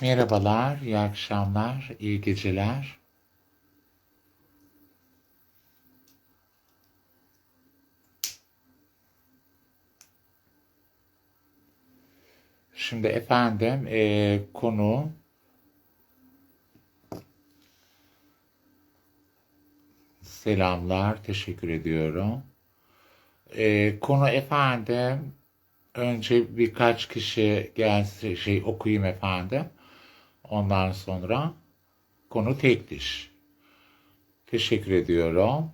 Merhabalar, iyi akşamlar, iyi geceler. Şimdi efendim eee, konu selamlar, teşekkür ediyorum. Eee, konu efendim önce birkaç kişi gelse şey okuyayım efendim. Ondan sonra konu tek. Teşekkür ediyorum.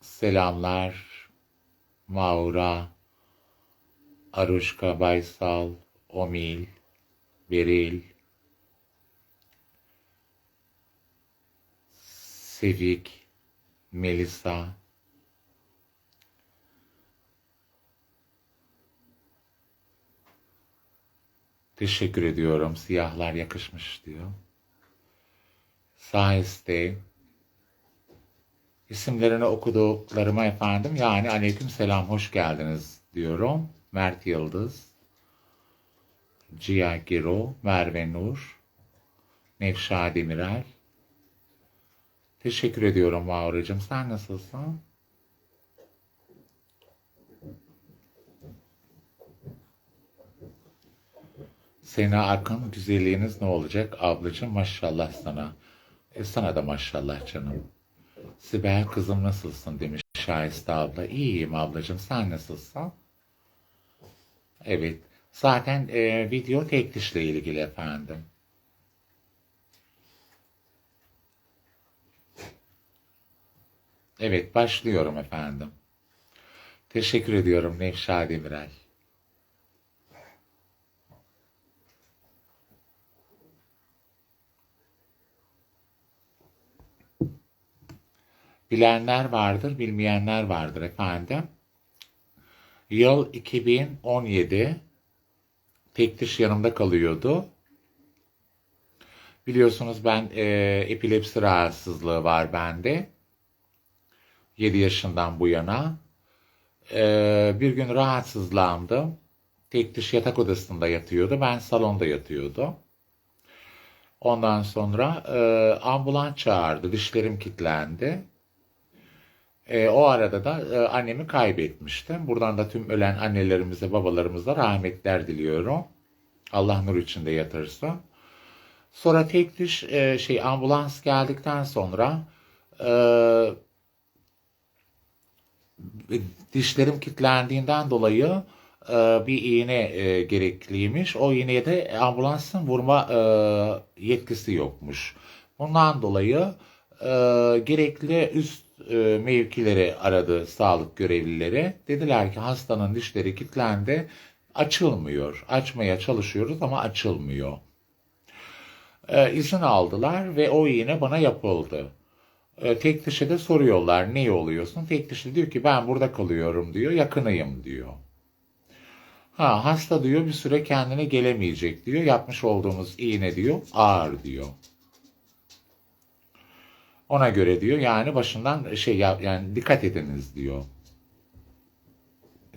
Selamlar Maura, Aruşka Baysal, Omil, Beril, Sevik, Melisa, teşekkür ediyorum. Siyahlar yakışmış diyor. Sayeste isimlerini okuduklarıma efendim yani aleyküm selam hoş geldiniz diyorum. Mert Yıldız, Ciha Giro, Merve Nur, Nevşa Demirel. Teşekkür ediyorum Mauracığım. Sen nasılsın? Sena Akın güzelliğiniz ne olacak ablacığım maşallah sana. E sana da maşallah canım. Sibel kızım nasılsın demiş Şahiste abla. İyiyim ablacığım sen nasılsın? Evet. Zaten e, video tek ilgili efendim. Evet başlıyorum efendim. Teşekkür ediyorum Nevşa Demirel. Bilenler vardır, bilmeyenler vardır efendim. Yıl 2017 tek diş yanımda kalıyordu. Biliyorsunuz ben e, epilepsi rahatsızlığı var bende. 7 yaşından bu yana. E, bir gün rahatsızlandım. Tek diş yatak odasında yatıyordu. Ben salonda yatıyordum. Ondan sonra e, ambulans çağırdı. Dişlerim kilitlendi. E, o arada da e, annemi kaybetmiştim. Buradan da tüm ölen annelerimize, babalarımıza rahmetler diliyorum. Allah nur içinde yatırsın. Sonra tek diş e, şey ambulans geldikten sonra e, dişlerim kilitlendiğinden dolayı e, bir iğne e, gerekliymiş. O iğneye de ambulansın vurma e, yetkisi yokmuş. Bundan dolayı e, gerekli üst e, mevkileri aradı sağlık görevlileri. Dediler ki hastanın dişleri kilitlendi. Açılmıyor. Açmaya çalışıyoruz ama açılmıyor. E, izin aldılar ve o iğne bana yapıldı. E, tek dişe de soruyorlar ne oluyorsun? Tek dişi diyor ki ben burada kalıyorum diyor. Yakınıyım diyor. Ha hasta diyor bir süre kendine gelemeyecek diyor. Yapmış olduğumuz iğne diyor ağır diyor. Ona göre diyor yani başından şey ya- yani dikkat ediniz diyor.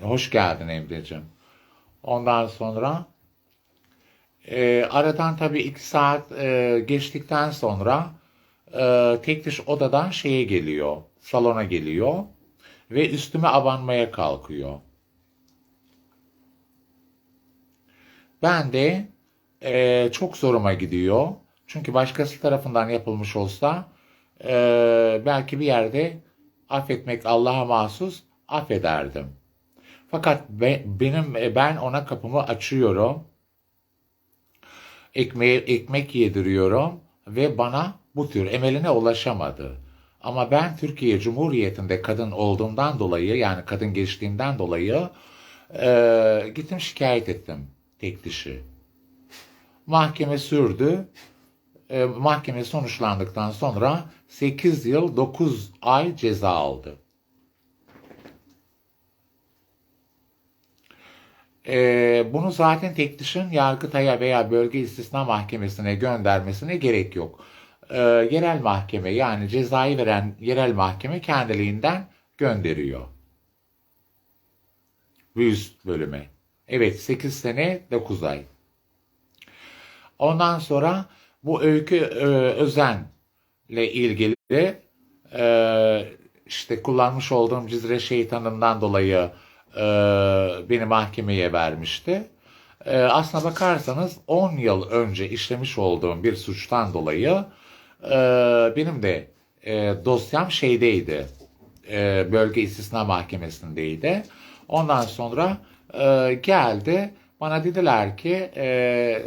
Hoş geldin Emre'cim. Ondan sonra e, aradan tabii iki saat e, geçtikten sonra e, tek odadan şeye geliyor. Salona geliyor. Ve üstüme abanmaya kalkıyor. Ben de e, çok zoruma gidiyor. Çünkü başkası tarafından yapılmış olsa e, belki bir yerde affetmek Allah'a mahsus affederdim. Fakat be- benim e, ben ona kapımı açıyorum. Ekmeğe, ekmek yediriyorum ve bana bu tür emeline ulaşamadı. Ama ben Türkiye Cumhuriyeti'nde kadın olduğumdan dolayı yani kadın geçtiğimden dolayı e, gittim şikayet ettim tek dişi. Mahkeme sürdü. E, mahkeme sonuçlandıktan sonra 8 yıl 9 ay ceza aldı. E, bunu zaten tek dişin Yargıtay'a veya bölge istisna mahkemesine göndermesine gerek yok. E, yerel mahkeme yani cezayı veren yerel mahkeme kendiliğinden gönderiyor. Bu bölüme. Evet 8 sene 9 ay. Ondan sonra bu öykü e, özenle ilgili e, işte kullanmış olduğum Cizre şeytanından dolayı e, beni mahkemeye vermişti. E, aslına bakarsanız 10 yıl önce işlemiş olduğum bir suçtan dolayı e, benim de e, dosyam şeydeydi. E, bölge istisna mahkemesindeydi. Ondan sonra e, geldi bana dediler ki e,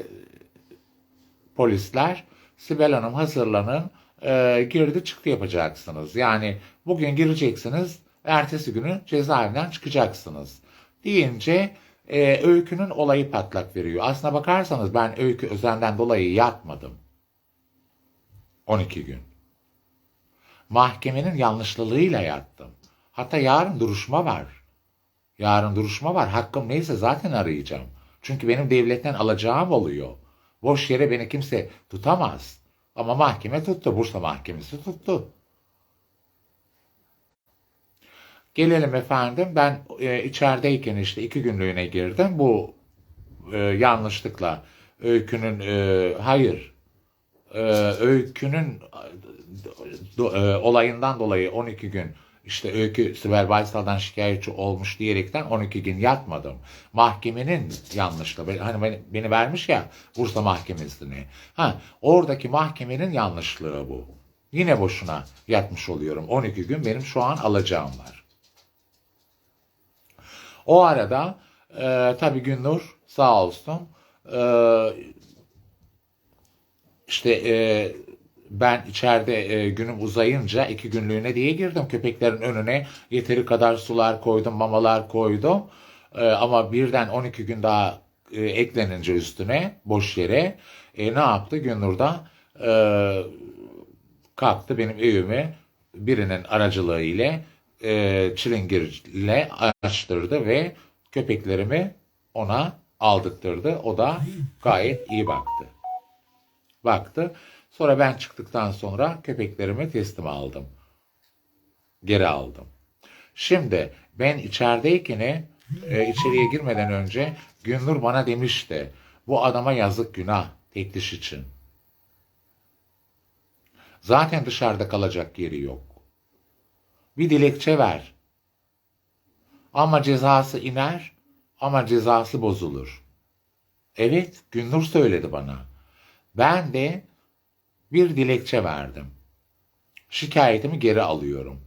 polisler Sibel Hanım hazırlanın e, girdi çıktı yapacaksınız. Yani bugün gireceksiniz ertesi günü cezaevinden çıkacaksınız deyince e, öykünün olayı patlak veriyor. Aslına bakarsanız ben öykü özenden dolayı yatmadım. 12 gün. Mahkemenin yanlışlılığıyla yattım. Hatta yarın duruşma var. Yarın duruşma var. Hakkım neyse zaten arayacağım. Çünkü benim devletten alacağım oluyor. Boş yere beni kimse tutamaz. Ama mahkeme tuttu. Bursa Mahkemesi tuttu. Gelelim efendim. Ben e, içerideyken işte iki günlüğüne girdim. Bu e, yanlışlıkla öykünün e, hayır e, öykünün do, e, olayından dolayı 12 gün işte öykü Sibel Baysal'dan şikayetçi olmuş diyerekten 12 gün yatmadım. Mahkemenin yanlışlığı. Hani beni, beni vermiş ya Bursa Mahkemesi'ne. Ha, oradaki mahkemenin yanlışlığı bu. Yine boşuna yatmış oluyorum. 12 gün benim şu an alacağım var. O arada e, tabii Günnur sağ olsun e, işte e, ben içeride e, günüm uzayınca iki günlüğüne diye girdim. Köpeklerin önüne yeteri kadar sular koydum, mamalar koydum. E, ama birden 12 gün daha e, eklenince üstüne boş yere e, ne yaptı? Günnur da e, kalktı benim evimi birinin aracılığı ile e, çilingirle açtırdı ve köpeklerimi ona aldıktırdı. O da gayet iyi baktı. Baktı. Sonra ben çıktıktan sonra köpeklerimi teslim aldım. Geri aldım. Şimdi ben içerideyken e, içeriye girmeden önce Günnur bana demişti. Bu adama yazık günah tek diş için. Zaten dışarıda kalacak yeri yok. Bir dilekçe ver. Ama cezası iner ama cezası bozulur. Evet Günnur söyledi bana. Ben de bir dilekçe verdim. Şikayetimi geri alıyorum.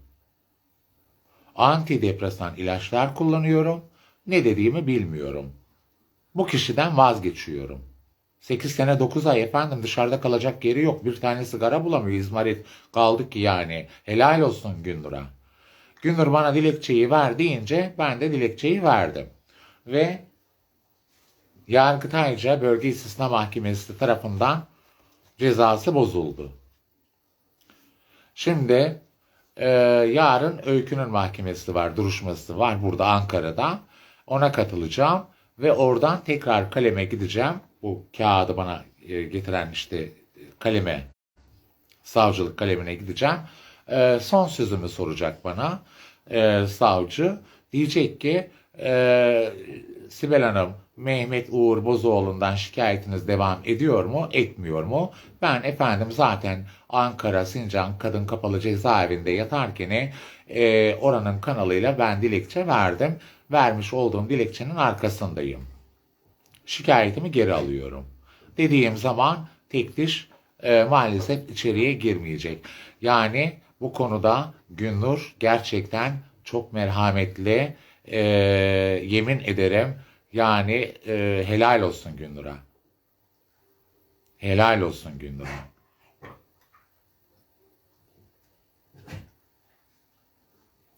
Antidepresan ilaçlar kullanıyorum. Ne dediğimi bilmiyorum. Bu kişiden vazgeçiyorum. 8 sene 9 ay efendim dışarıda kalacak yeri yok. Bir tane sigara bulamıyor İzmarit. Kaldık ki yani. Helal olsun Gündür'a. Gündür bana dilekçeyi ver deyince ben de dilekçeyi verdim. Ve Yargıtayca Bölge İstisna Mahkemesi tarafından cezası bozuldu. Şimdi e, yarın Öykü'nün mahkemesi var, duruşması var burada Ankara'da. Ona katılacağım ve oradan tekrar kaleme gideceğim. Bu kağıdı bana e, getiren işte kaleme, savcılık kalemine gideceğim. E, son sözümü soracak bana e, savcı. Diyecek ki e, Sibel Hanım Mehmet Uğur Bozoğlu'ndan şikayetiniz devam ediyor mu, etmiyor mu? Ben efendim zaten Ankara Sincan Kadın Kapalı Cezaevinde yatarken e, oranın kanalıyla ben dilekçe verdim. Vermiş olduğum dilekçenin arkasındayım. Şikayetimi geri alıyorum. Dediğim zaman tek diş e, maalesef içeriye girmeyecek. Yani bu konuda Günnur gerçekten çok merhametli. E, yemin ederim yani e, helal olsun Gündür'a. Helal olsun Gündür'a.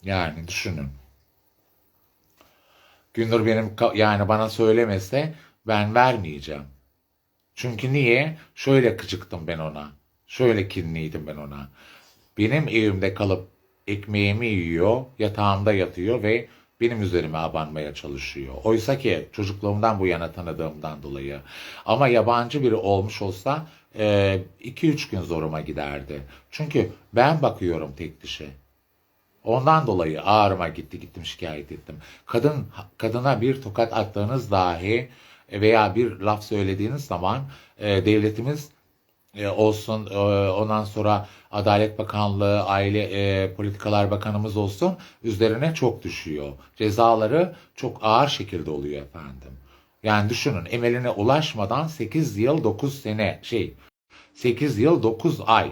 Yani düşünün. Gündür benim yani bana söylemese ben vermeyeceğim. Çünkü niye? Şöyle gıcıktım ben ona. Şöyle kinliydim ben ona. Benim evimde kalıp ekmeğimi yiyor, yatağımda yatıyor ve benim üzerime abanmaya çalışıyor. Oysa ki çocukluğumdan bu yana tanıdığımdan dolayı. Ama yabancı biri olmuş olsa 2-3 e, gün zoruma giderdi. Çünkü ben bakıyorum tek dişe. Ondan dolayı ağrıma gitti gittim şikayet ettim. Kadın kadına bir tokat attığınız dahi veya bir laf söylediğiniz zaman e, devletimiz e, olsun e, ondan sonra Adalet Bakanlığı, Aile e, Politikalar Bakanımız olsun üzerine çok düşüyor. Cezaları çok ağır şekilde oluyor efendim. Yani düşünün emeline ulaşmadan 8 yıl 9 sene şey 8 yıl 9 ay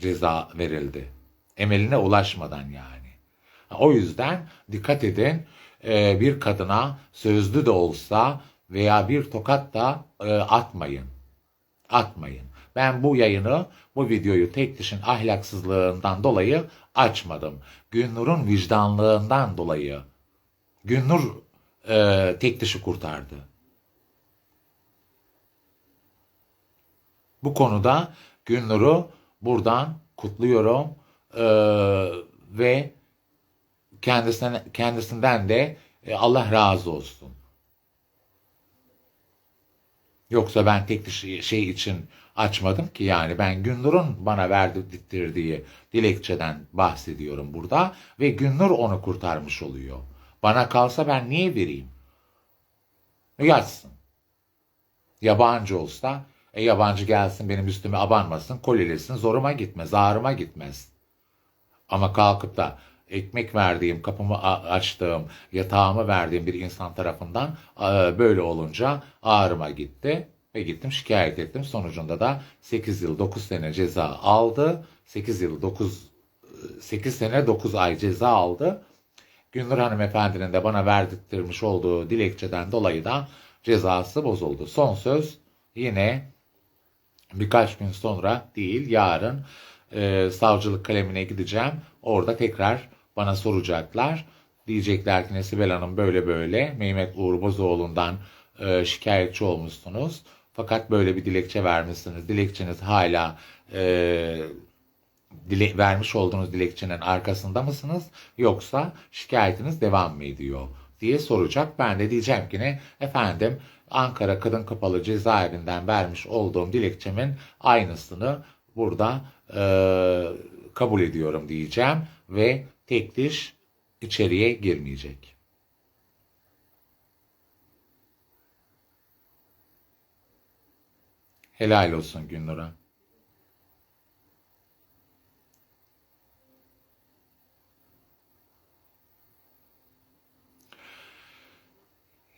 ceza verildi. Emeline ulaşmadan yani. O yüzden dikkat edin bir kadına sözlü de olsa veya bir tokat da atmayın. Atmayın. Ben bu yayını, bu videoyu tek dişin ahlaksızlığından dolayı açmadım. Günnur'un vicdanlığından dolayı. Günnur e, tek dişi kurtardı. Bu konuda Günnur'u buradan kutluyorum e, ve kendisinden, kendisinden de e, Allah razı olsun. Yoksa ben tek dişi şey için açmadım ki yani ben Günnur'un bana verdirdiği dilekçeden bahsediyorum burada ve Günnur onu kurtarmış oluyor. Bana kalsa ben niye vereyim? Yatsın. Yabancı olsa e yabancı gelsin benim üstüme abanmasın, kolilesin, zoruma gitmez, ağrıma gitmez. Ama kalkıp da ekmek verdiğim, kapımı açtığım, yatağımı verdiğim bir insan tarafından böyle olunca ağrıma gitti ve gittim şikayet ettim. Sonucunda da 8 yıl 9 sene ceza aldı. 8 yıl 9 8 sene 9 ay ceza aldı. Gündür hanımefendinin de bana verdirtmiş olduğu dilekçeden dolayı da cezası bozuldu. Son söz yine birkaç gün sonra değil yarın e, savcılık kalemine gideceğim. Orada tekrar bana soracaklar. Diyecekler ki Sibel Hanım böyle böyle Mehmet Uğur Bozoğlu'ndan e, şikayetçi olmuşsunuz. Fakat böyle bir dilekçe vermişsiniz. Dilekçeniz hala e, dile, vermiş olduğunuz dilekçenin arkasında mısınız? Yoksa şikayetiniz devam mı ediyor? diye soracak. Ben de diyeceğim ki ne? Efendim Ankara Kadın Kapalı Cezaevinden vermiş olduğum dilekçemin aynısını burada e, kabul ediyorum diyeceğim ve tek diş içeriye girmeyecek. Helal olsun Günnur'a.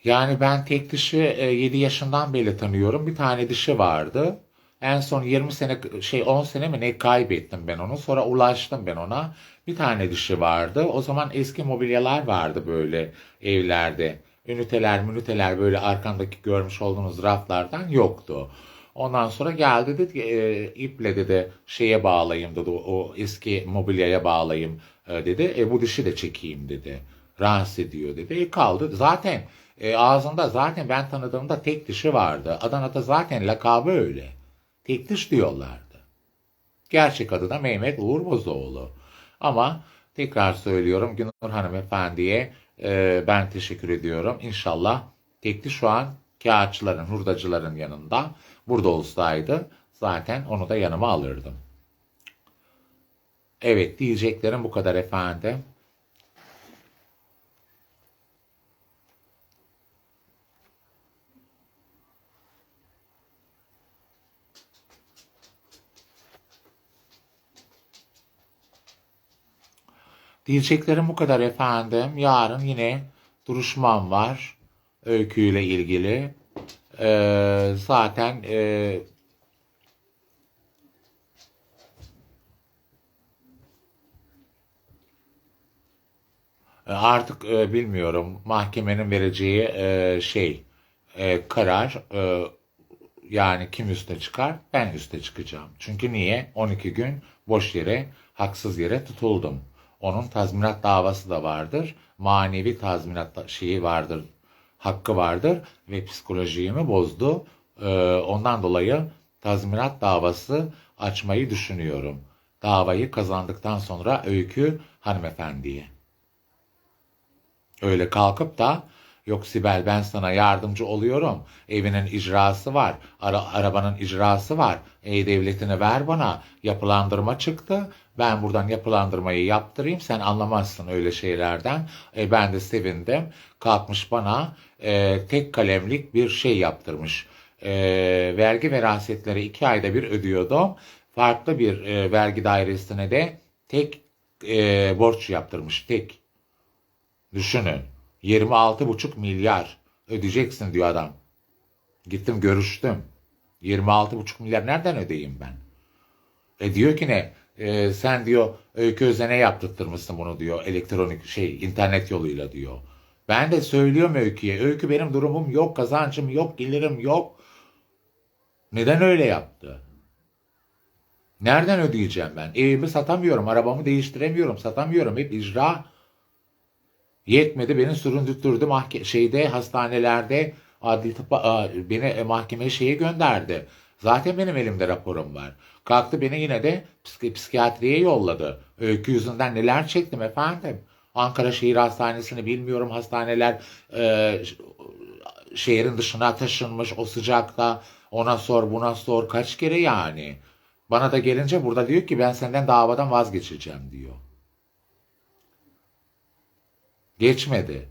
Yani ben tek dişi 7 yaşından beri tanıyorum. Bir tane dişi vardı. En son 20 sene şey 10 sene mi ne kaybettim ben onu. Sonra ulaştım ben ona. Bir tane dişi vardı. O zaman eski mobilyalar vardı böyle evlerde. Üniteler, müniteler böyle arkandaki görmüş olduğunuz raflardan yoktu. Ondan sonra geldi dedi e, iple dedi şeye bağlayayım dedi o eski mobilyaya bağlayayım e, dedi. E, bu dişi de çekeyim dedi. Rahatsız ediyor dedi. E, kaldı. Zaten e, ağzında zaten ben tanıdığımda tek dişi vardı. Adana'da zaten lakabı öyle. Tek diş diyorlardı. Gerçek adı da Mehmet Uğur Bozoğlu. Ama tekrar söylüyorum Günür Hanımefendi'ye e, ben teşekkür ediyorum. İnşallah tek diş şu an kağıtçıların, hurdacıların yanında. Burada olsaydı zaten onu da yanıma alırdım. Evet diyeceklerim bu kadar efendim. Diyeceklerim bu kadar efendim. Yarın yine duruşmam var. Öyküyle ilgili. Ee, zaten e, artık e, bilmiyorum mahkemenin vereceği e, şey e, karar e, yani kim üste çıkar ben üste çıkacağım. Çünkü niye 12 gün boş yere haksız yere tutuldum. Onun tazminat davası da vardır. Manevi tazminat şeyi vardır. Hakkı vardır ve psikolojimi bozdu. Ee, ondan dolayı tazminat davası açmayı düşünüyorum. Davayı kazandıktan sonra öykü hanımefendiye. Öyle kalkıp da Yok Sibel ben sana yardımcı oluyorum. Evinin icrası var. Ara, arabanın icrası var. E-Devletini ver bana. Yapılandırma çıktı. Ben buradan yapılandırmayı yaptırayım. Sen anlamazsın öyle şeylerden. E, ben de sevindim. Kalkmış bana e, tek kalemlik bir şey yaptırmış. E, vergi verasetleri iki ayda bir ödüyordum. Farklı bir e, vergi dairesine de tek e, borç yaptırmış. Tek. Düşünün. 26,5 milyar ödeyeceksin diyor adam. Gittim görüştüm. 26,5 milyar nereden ödeyeyim ben? E diyor ki ne? E, sen diyor Öykü Özen'e yaptırtmışsın bunu diyor. Elektronik şey internet yoluyla diyor. Ben de söylüyorum Öykü'ye. Öykü benim durumum yok, kazancım yok, gelirim yok. Neden öyle yaptı? Nereden ödeyeceğim ben? Evimi satamıyorum, arabamı değiştiremiyorum, satamıyorum. Hep icra. Yetmedi beni süründürttürdü mahke- şeyde hastanelerde adli tıpa, beni e, mahkemeye şeye gönderdi. Zaten benim elimde raporum var. Kalktı beni yine de psik- psikiyatriye yolladı. Öykü yüzünden neler çektim efendim. Ankara Şehir Hastanesi'ni bilmiyorum hastaneler e, şehrin dışına taşınmış o sıcakta ona sor buna sor kaç kere yani. Bana da gelince burada diyor ki ben senden davadan vazgeçeceğim diyor. Geçmedi.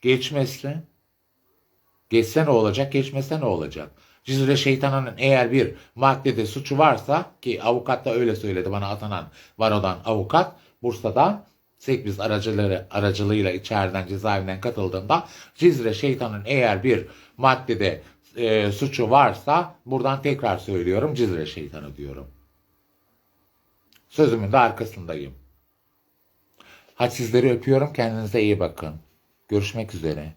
Geçmezse geçse ne olacak, geçmese ne olacak? Cizre şeytanının eğer bir maddede suçu varsa ki avukat da öyle söyledi bana atanan Varo'dan avukat Bursa'da Sekbiz aracıları aracılığıyla içeriden cezaevinden katıldığında Cizre şeytanın eğer bir maddede e, suçu varsa buradan tekrar söylüyorum Cizre şeytanı diyorum. Sözümün de arkasındayım. Hadi sizleri öpüyorum. Kendinize iyi bakın. Görüşmek üzere.